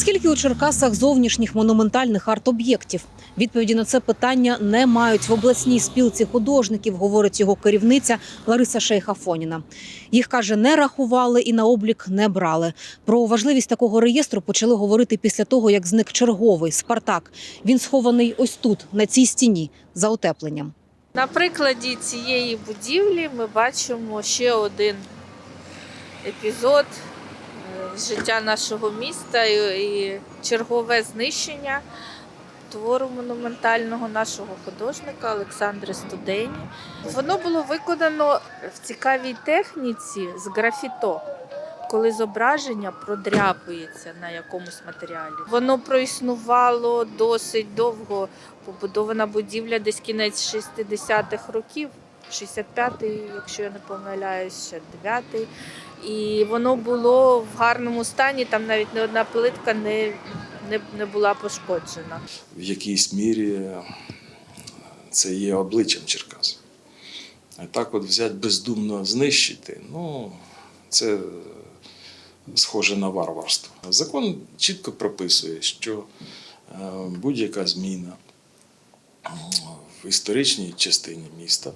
Скільки у Черкасах зовнішніх монументальних арт-об'єктів? Відповіді на це питання не мають в обласній спілці художників, говорить його керівниця Лариса Шейхафоніна. Їх каже, не рахували і на облік не брали. Про важливість такого реєстру почали говорити після того, як зник черговий Спартак. Він схований ось тут, на цій стіні, за утепленням. На прикладі цієї будівлі ми бачимо ще один епізод життя нашого міста і, чергове знищення твору монументального нашого художника Олександри Студені. Воно було виконано в цікавій техніці з графіто. Коли зображення продряпується на якомусь матеріалі, воно проіснувало досить довго. Побудована будівля десь кінець 60-х років, 65-й, якщо я не помиляюсь, ще 9-й. І воно було в гарному стані, там навіть не одна плитка не, не, не була пошкоджена. в якійсь мірі це є обличчям Черкас. А так от взяти бездумно знищити, ну, це схоже на варварство. Закон чітко прописує, що е, будь-яка зміна в історичній частині міста,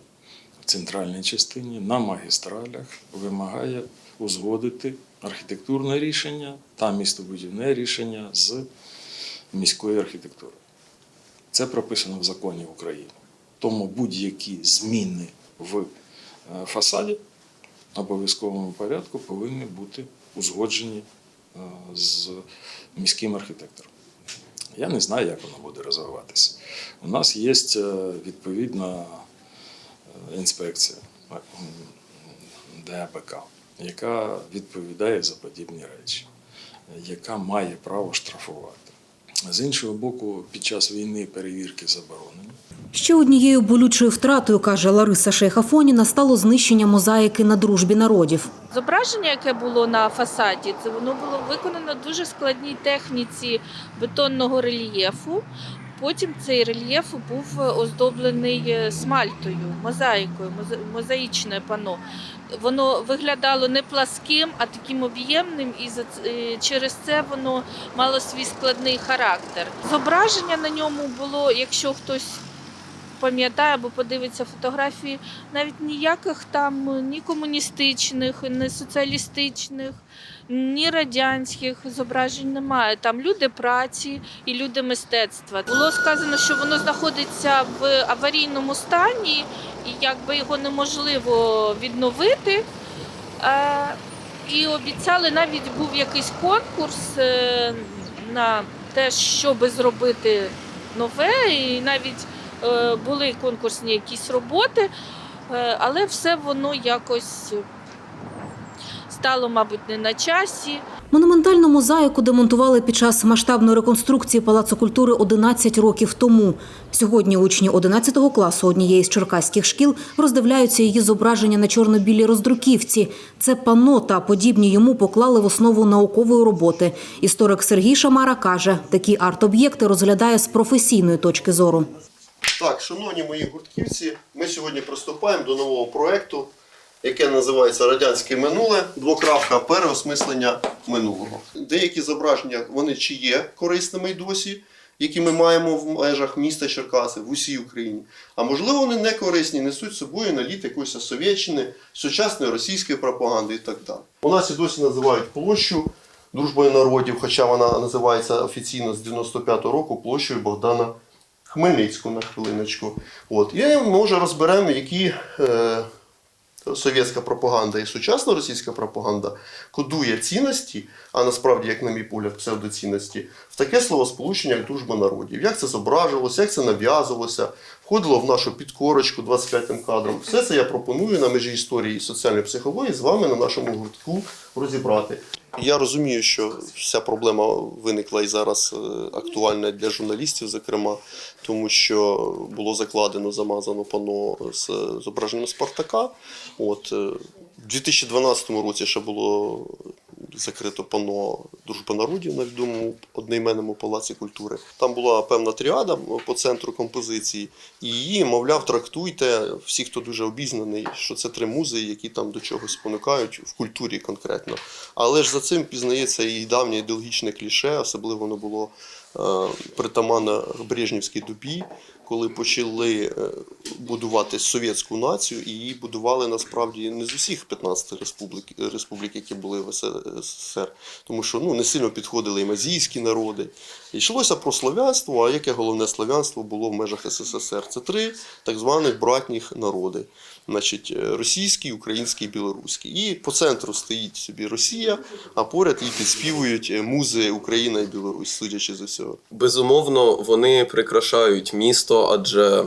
в центральній частині, на магістралях вимагає узгодити архітектурне рішення та містобудівне рішення з міської архітектури. Це прописано в законі України. Тому будь-які зміни в е, фасаді обов'язковому порядку повинні бути узгоджені е, з міським архітектором. Я не знаю, як воно буде розвиватися. У нас є е, відповідна інспекція ДАБК, яка відповідає за подібні речі, яка має право штрафувати. З іншого боку, під час війни перевірки заборонені. Ще однією болючою втратою, каже Лариса Шейхафоніна, стало знищення мозаїки на дружбі народів. Зображення, яке було на фасаді, це воно було виконано в дуже складній техніці бетонного рельєфу. Потім цей рельєф був оздоблений е, смальтою, мозаїкою, мозаїчне пано. Воно виглядало не пласким, а таким об'ємним, і е, через це воно мало свій складний характер. Зображення на ньому було, якщо хтось пам'ятає або подивиться фотографії, навіть ніяких там ні комуністичних, ні соціалістичних, ні радянських зображень немає. Там люди праці і люди мистецтва. Було сказано, що воно знаходиться в аварійному стані, і якби його неможливо відновити. Е, І обіцяли, навіть був якийсь конкурс е, на те, щоб зробити нове, і навіть е, були конкурсні якісь роботи, але все воно якось стало, мабуть, не на часі. Монументальну мозаїку демонтували під час масштабної реконструкції Палацу культури 11 років тому. Сьогодні учні 11 класу однієї з черкаських шкіл роздивляються її зображення на чорно-білій роздруківці. Це панно та подібні йому поклали в основу наукової роботи. Історик Сергій Шамара каже, такі арт-об'єкти розглядає з професійної точки зору. Так, шановні мої гуртківці, ми сьогодні приступаємо до нового проєкту, яке називається Радянське минуле. Двокрапка переосмислення минулого. Деякі зображення вони чи є корисними й досі, які ми маємо в межах міста Черкаси в усій Україні. А можливо, вони не корисні, несуть собою наліт якоїсь совєтщини, сучасної російської пропаганди і так далі. У нас і досі називають площу дружбою народів, хоча вона називається офіційно з 95-го року площею Богдана Хмельницьку на хвилиночку. От. І ми вже розберемо, які е, совєтська пропаганда і сучасна російська пропаганда кодує цінності, а насправді, як на мій погляд, псевдоцінності, в таке словосполучення, як дружба народів. Як це зображувалося, як це нав'язувалося, входило в нашу підкорочку 25-м кадром. Все це я пропоную на межі історії і соціальної психології з вами на нашому гуртку розібрати. Я розумію, що вся проблема виникла і зараз е, актуальна для журналістів, зокрема, тому що було закладено, замазано пано з зображенням Спартака. От, у 2012 році ще було закрито пано Дружба народів на відомому одноіменному палаці культури. Там була певна тріада по центру композиції, і її, мовляв, трактуйте всі, хто дуже обізнаний, що це три музи, які там до чогось спонукають в культурі конкретно. Але ж за цим пізнається і давнє ідеологічне кліше, особливо воно було е, притаманно Брежнівській добі, коли почали е, будувати совєтську націю, і її будували насправді не з усіх 15 республік, республік які були в СССР, тому що ну, не сильно підходили і мазійські народи. Йшлося про славянство, а яке головне славянство було в межах СССР? Це три так званих братніх народи. Значить, е, російський, український, білоруський. І по центру стоїть собі Росія, а поряд їй підспівують е, музи Україна і Білорусь, судячи з усього. Безумовно, вони прикрашають місто, адже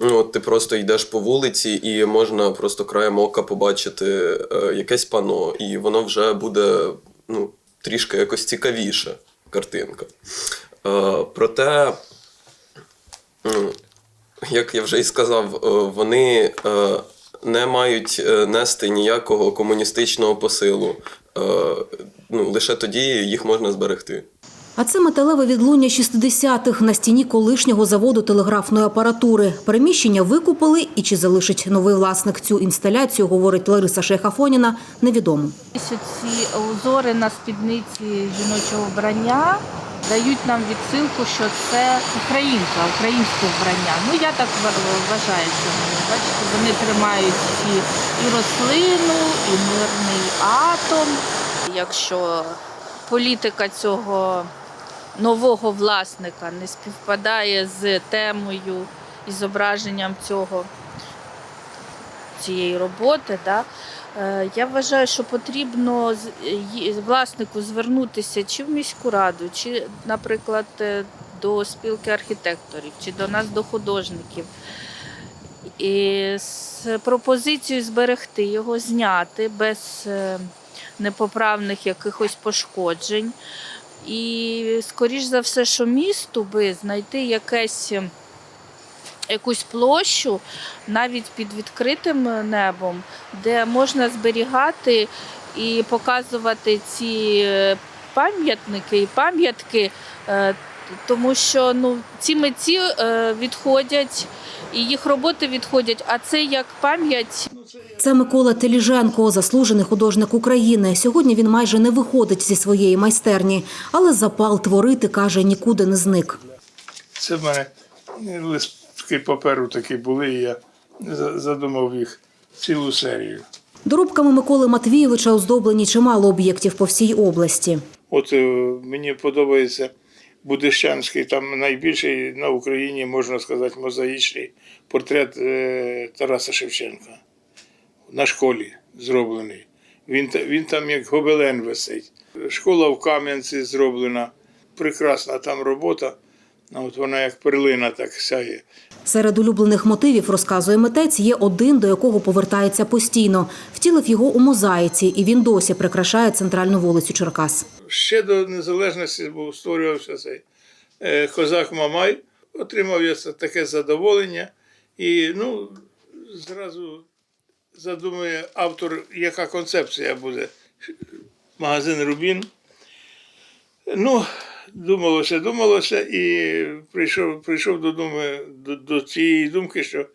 ну, ти просто йдеш по вулиці і можна просто краєм ока побачити е, якесь пано, і воно вже буде ну, трішки якось цікавіше картинка. Е, проте, як я вже і сказав, е, вони не мають нести ніякого комуністичного посилу. Ну, лише тоді їх можна зберегти. А це металеве відлуння 60-х на стіні колишнього заводу телеграфної апаратури. Переміщення викупили і чи залишить новий власник цю інсталяцію, говорить Лариса Шейхафоніна, невідомо. Ці узори на спідниці жіночого вбрання дають нам відсилку, що це українка, українське вбрання. Ну я так ва- вважаю, що вони бачите, вони тримають всі і рослину, і мирний атом. Якщо політика цього нового власника не співпадає з темою і зображенням цього цієї роботи, да, Е, Я вважаю, що потрібно власнику звернутися чи в міську раду, чи, наприклад, е, до спілки архітекторів, чи до нас, до художників. І з пропозицією зберегти його, зняти без е, непоправних якихось пошкоджень. І, скоріш за все, що місту би знайти якесь. е, Якусь площу навіть під відкритим небом, де можна зберігати і показувати ці е, пам'ятники і пам'ятки, е, тому що ну, ці митці е, відходять і їх роботи відходять, а це як пам'ять Це Микола Теліженко, заслужений художник України. Сьогодні він майже не виходить зі своєї майстерні, але запал творити, каже, нікуди не зник. Це в мене листки паперу такі були, і я задумав їх цілу серію. Доробками Миколи Матвійовича оздоблені чимало об'єктів по всій області. От е, мені подобається Будищанський, там найбільший на Україні, можна сказати, мозаїчний портрет е, Тараса Шевченка на школі зроблений. Він, він там як гобелен висить. Школа в Кам'янці зроблена. Прекрасна там робота. От вона як перлина так сяє. Серед улюблених мотивів, розказує митець, є один, до якого повертається постійно. Втілив його у мозаїці, і він досі прикрашає центральну вулицю Черкас. ще до незалежності був створювався цей е, козак Мамай, отримав я таке задоволення. І ну, зразу задумує автор, яка концепція буде. Магазин Рубін. Ну, думалося, думалося, і прийшов, прийшов до, думи, до, до цієї думки, що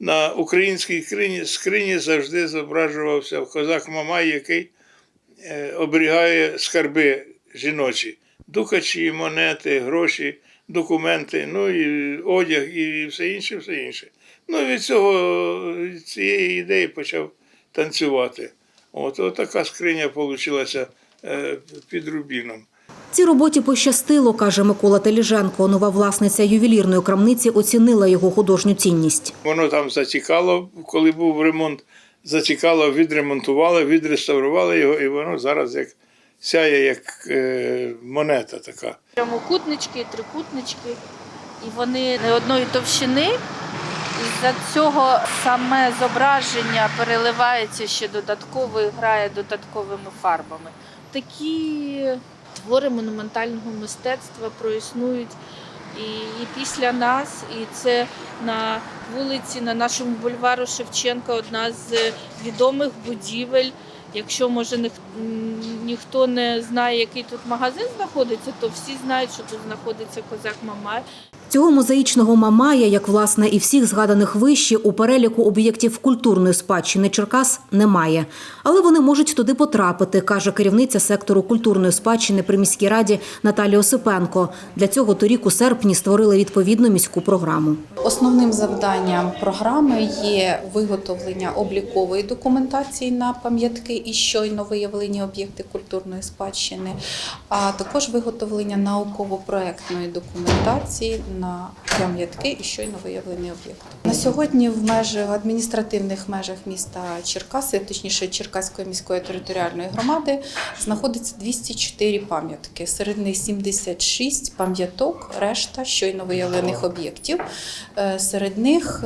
на українській скрині, скрині завжди зображувався козак Мамай, який е, оберігає скарби жіночі, дукачі, монети, гроші, документи, ну і одяг, і все інше, все інше. Ну, від цього від цієї ідеї почав танцювати. От, от така скриня вийшла е, під рубіном. Цій роботі пощастило, каже Микола Теліженко. Нова власниця ювелірної крамниці оцінила його художню цінність. Воно там затікало, коли був ремонт, затікало, відремонтували, відреставрували його, і воно зараз як сяє, як е, монета така. прямокутнички, трикутнички, і вони не одної товщини. І за цього саме зображення переливається ще додатково і грає додатковими фарбами. Такі твори монументального мистецтва проіснують і, і після нас, і це на вулиці, на нашому бульвару Шевченка одна з відомих будівель. Якщо може ніх- ніхто не знає, який тут магазин знаходиться, то всі знають, що тут знаходиться козак Мамай. Цього мозаїчного мамая, як власне і всіх згаданих вище, у переліку об'єктів культурної спадщини Черкас немає. Але вони можуть туди потрапити, каже керівниця сектору культурної спадщини при міській раді Наталія Осипенко. Для цього торік у серпні створили відповідну міську програму. Основним завданням програми є виготовлення облікової документації на пам'ятки і щойно виявлені об'єкти культурної спадщини, а також виготовлення науково-проектної документації на пам'ятки і щойно виявлені об'єкти. На сьогодні в межах адміністративних межах міста Черкаси, точніше Черкаської міської територіальної громади, знаходиться 204 пам'ятки. Серед них 76 пам'яток, решта щойно виявлених об'єктів. Е, Серед них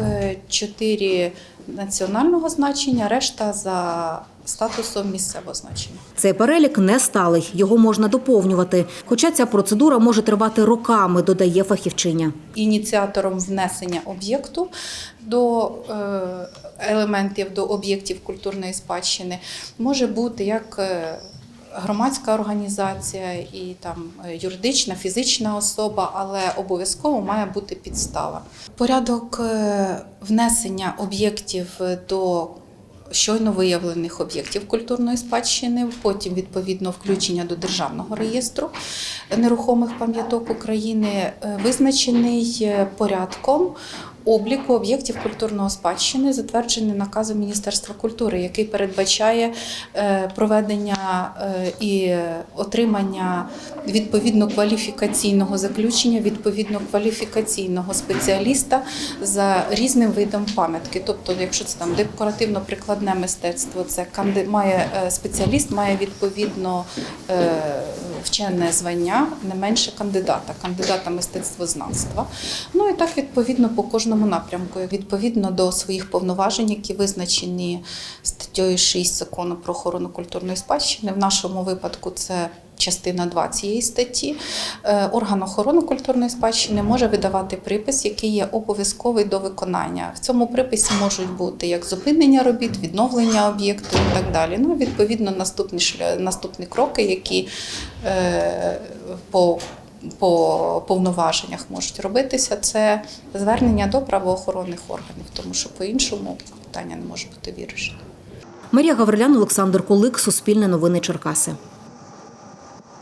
4 національного значення, решта за статусом місцевого значення. Цей перелік не сталий, його можна доповнювати. Хоча ця процедура може тривати роками, додає фахівчиня. Ініціатором внесення об'єкту до е, елементів до об'єктів культурної спадщини може бути як е, громадська організація і там е, юридична, фізична особа, але обов'язково має бути підстава. Порядок е, внесення об'єктів до щойно виявлених об'єктів культурної спадщини, потім відповідно включення до державного реєстру нерухомих пам'яток України, е, визначений порядком обліку об'єктів культурної спадщини, затверджений наказом Міністерства культури, який передбачає е, проведення е, і отримання відповідно кваліфікаційного заключення, відповідно кваліфікаційного спеціаліста за різним видом пам'ятки. Тобто, якщо це там декоративно-прикладне мистецтво, це має е, спеціаліст, має відповідно вчене звання, не менше кандидата, кандидата мистецтвознавства. Ну і так відповідно по кожному напрямку, відповідно до своїх повноважень, які визначені статтею 6 закону про охорону культурної спадщини. В нашому випадку це частина 2 цієї статті. Е, Орган охорони культурної спадщини може видавати припис, який є обов'язковий до виконання. В цьому приписі можуть бути як зупинення робіт, відновлення об'єкту і так далі. Ну, відповідно, наступні наступні кроки, які е, по по повноваженнях можуть робитися, це звернення до правоохоронних органів, тому що по-іншому питання не може бути вирішено. Марія Гаврилян, Олександр Кулик, Суспільне новини Черкаси.